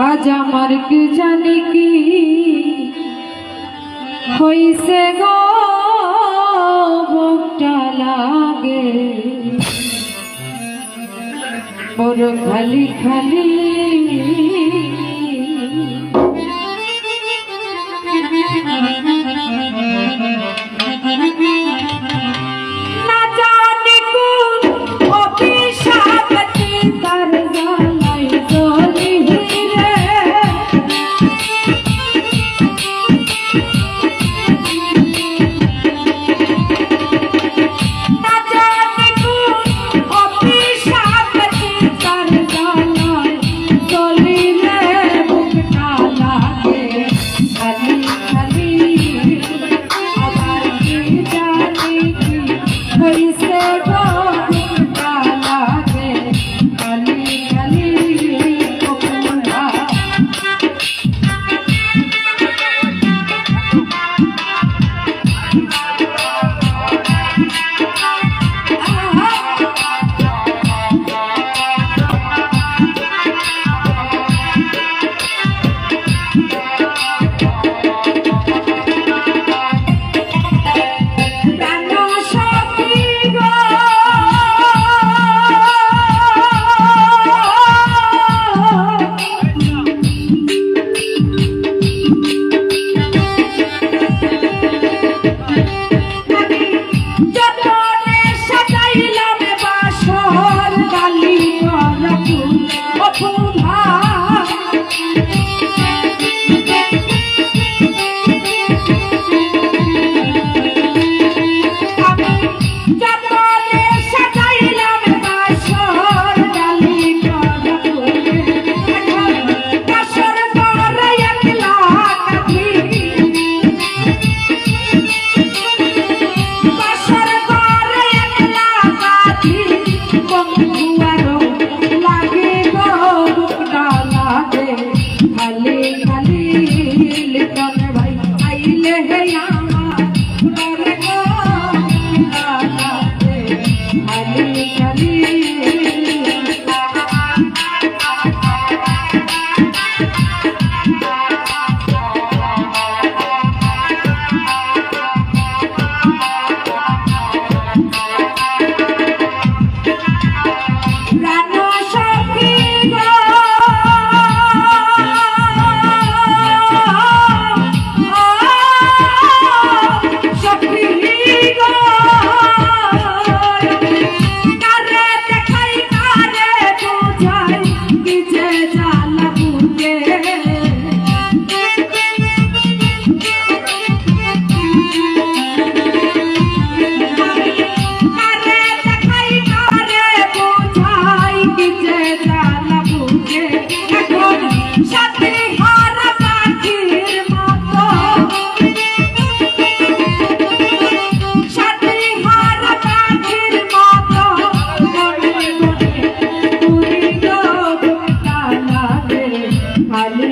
আজ আমার কি জানি কি হইছে গো? বুকটা লাগে। বড় খালি খালি Praise God.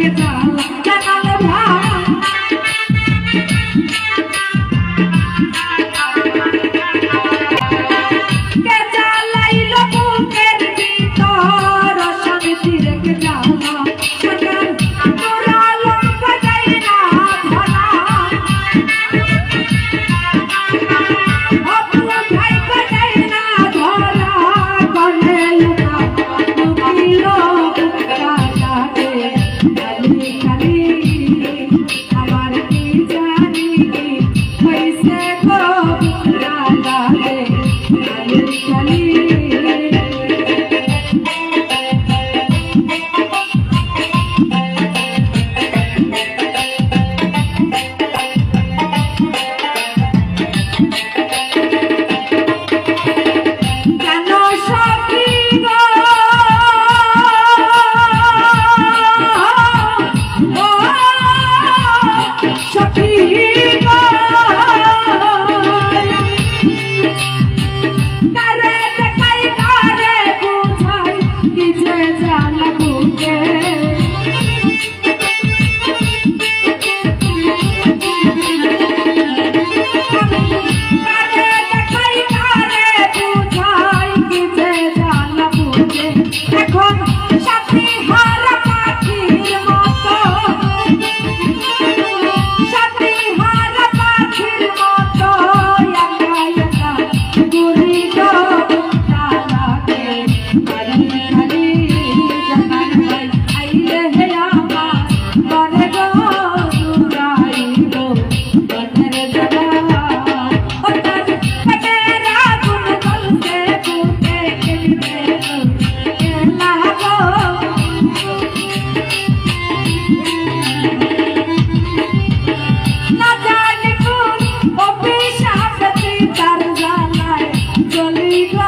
别打了雅丽